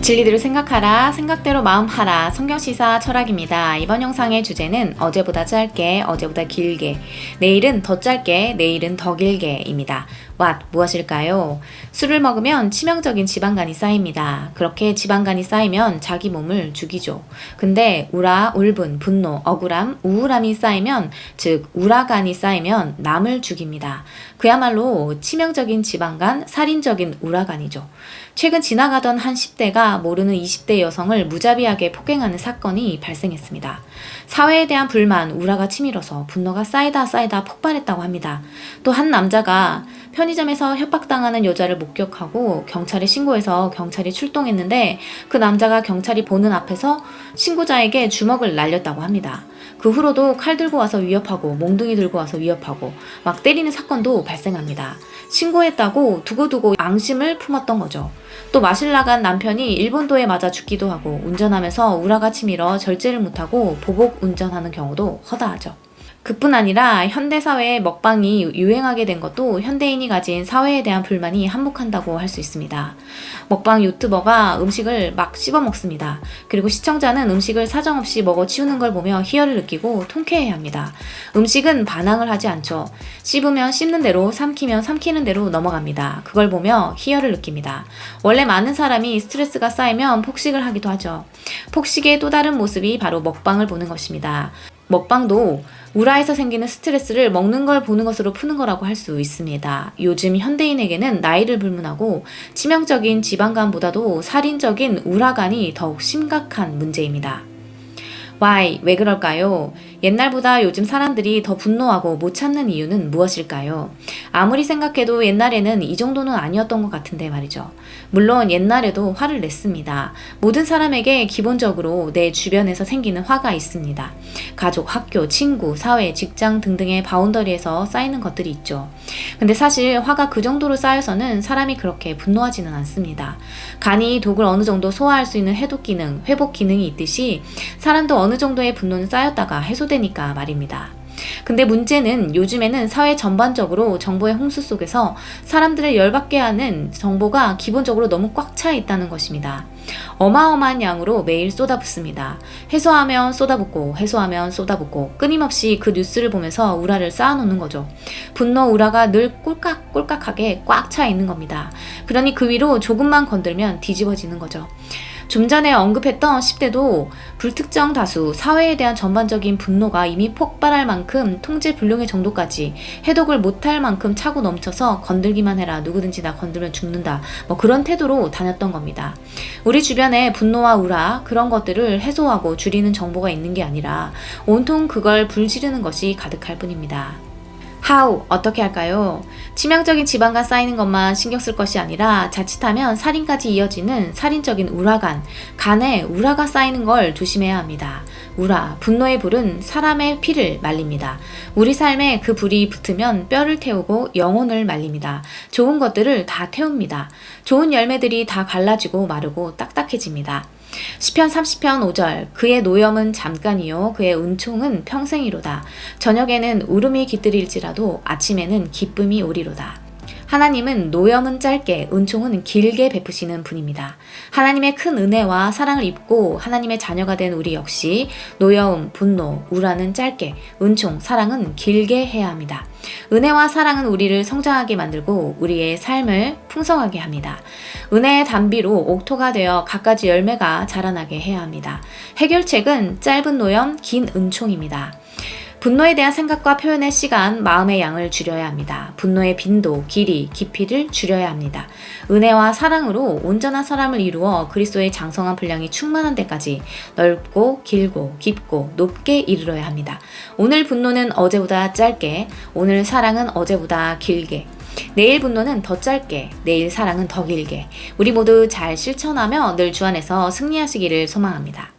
진리대로 생각하라, 생각대로 마음하라, 성경시사 철학입니다. 이번 영상의 주제는 어제보다 짧게, 어제보다 길게, 내일은 더 짧게, 내일은 더 길게입니다. What, 무엇일까요? 술을 먹으면 치명적인 지방간이 쌓입니다. 그렇게 지방간이 쌓이면 자기 몸을 죽이죠. 근데 우라, 울분, 분노, 억울함, 우울함이 쌓이면, 즉, 우라간이 쌓이면 남을 죽입니다. 그야말로 치명적인 지방간, 살인적인 우라간이죠. 최근 지나가던 한 10대가 모르는 20대 여성을 무자비하게 폭행하는 사건이 발생했습니다. 사회에 대한 불만, 우라가 치밀어서 분노가 쌓이다 쌓이다 폭발했다고 합니다. 또 한 남자가 편 의점에서 협박당하는 여자를 목격하고 경찰에 신고해서 경찰이 출동했는데 그 남자가 경찰이 보는 앞에서 신고자에게 주먹을 날렸다고 합니다. 그 후로도 칼 들고 와서 위협하고 몽둥이 들고 와서 위협하고 막 때리는 사건도 발생합니다. 신고했다고 두고두고 앙심을 품었던 거죠. 또 마실 나간 남편이 일본도에 맞아 죽기도 하고 운전하면서 우라가 치밀어 절제를 못하고 보복 운전하는 경우도 허다하죠. 그뿐 아니라 현대사회에 먹방이 유행하게 된 것도 현대인이 가진 사회에 대한 불만이 한몫한다고 할 수 있습니다. 먹방 유튜버가 음식을 막 씹어 먹습니다. 그리고 시청자는 음식을 사정없이 먹어 치우는 걸 보며 희열을 느끼고 통쾌해 합니다. 음식은 반항을 하지 않죠. 씹으면 씹는 대로, 삼키면 삼키는 대로 넘어갑니다. 그걸 보며 희열을 느낍니다. 원래 많은 사람이 스트레스가 쌓이면 폭식을 하기도 하죠. 폭식의 또 다른 모습이 바로 먹방을 보는 것입니다. 먹방도 우라에서 생기는 스트레스를 먹는 걸 보는 것으로 푸는 거라고 할 수 있습니다. 요즘 현대인에게는 나이를 불문하고 치명적인 지방간보다도 살인적인 우라간이 더욱 심각한 문제입니다. Why? 왜 그럴까요? 옛날보다 요즘 사람들이 더 분노하고 못 참는 이유는 무엇일까요? 아무리 생각해도 옛날에는 이 정도는 아니었던 것 같은데 말이죠. 물론 옛날에도 화를 냈습니다. 모든 사람에게 기본적으로 내 주변에서 생기는 화가 있습니다. 가족, 학교, 친구, 사회, 직장 등등의 바운더리에서 쌓이는 것들이 있죠. 근데 사실 화가 그 정도로 쌓여서는 사람이 그렇게 분노하지는 않습니다. 간이 독을 어느 정도 소화할 수 있는 해독 기능, 회복 기능이 있듯이 사람도 어느 정도의 분노는 쌓였다가 해소되니까 말입니다. 근데 문제는 요즘에는 사회 전반적으로 정보의 홍수 속에서 사람들을 열받게 하는 정보가 기본적으로 너무 꽉 차 있다는 것입니다. 어마어마한 양으로 매일 쏟아붓습니다. 해소하면 쏟아붓고 해소하면 쏟아붓고 끊임없이 그 뉴스를 보면서 우라를 쌓아놓는 거죠. 분노 우라가 늘 꼴깍꼴깍하게 꽉 차 있는 겁니다. 그러니 그 위로 조금만 건들면 뒤집어지는 거죠. 좀 전에 언급했던 10대도 불특정 다수 사회에 대한 전반적인 분노가 이미 폭발할 만큼 통제 불능의 정도까지 해독을 못할 만큼 차고 넘쳐서 건들기만 해라 누구든지 나 건들면 죽는다 뭐 그런 태도로 다녔던 겁니다. 우리 주변에 분노와 우라 그런 것들을 해소하고 줄이는 정보가 있는 게 아니라 온통 그걸 불지르는 것이 가득할 뿐입니다. How 어떻게 할까요? 치명적인 지방간 쌓이는 것만 신경 쓸 것이 아니라 자칫하면 살인까지 이어지는 살인적인 우라간, 간에 우라가 쌓이는 걸 조심해야 합니다. 우라, 분노의 불은 사람의 피를 말립니다. 우리 삶에 그 불이 붙으면 뼈를 태우고 영혼을 말립니다. 좋은 것들을 다 태웁니다. 좋은 열매들이 다 갈라지고 마르고 딱딱해집니다. 시편 30편 5절 그의 노염은 잠깐이요 그의 은총은 평생이로다. 저녁에는 울음이 깃들일지라도 아침에는 기쁨이 오리로다 하나님은 노염은 짧게, 은총은 길게 베푸시는 분입니다. 하나님의 큰 은혜와 사랑을 입고 하나님의 자녀가 된 우리 역시 노여움, 분노, 우라는 짧게, 은총, 사랑은 길게 해야 합니다. 은혜와 사랑은 우리를 성장하게 만들고 우리의 삶을 풍성하게 합니다. 은혜의 단비로 옥토가 되어 갖가지 열매가 자라나게 해야 합니다. 해결책은 짧은 노염, 긴 은총입니다. 분노에 대한 생각과 표현의 시간, 마음의 양을 줄여야 합니다. 분노의 빈도, 길이, 깊이를 줄여야 합니다. 은혜와 사랑으로 온전한 사람을 이루어 그리스도의 장성한 분량이 충만한 데까지 넓고 길고 깊고 높게 이르러야 합니다. 오늘 분노는 어제보다 짧게, 오늘 사랑은 어제보다 길게, 내일 분노는 더 짧게, 내일 사랑은 더 길게. 우리 모두 잘 실천하며 늘 주 안에서 승리하시기를 소망합니다.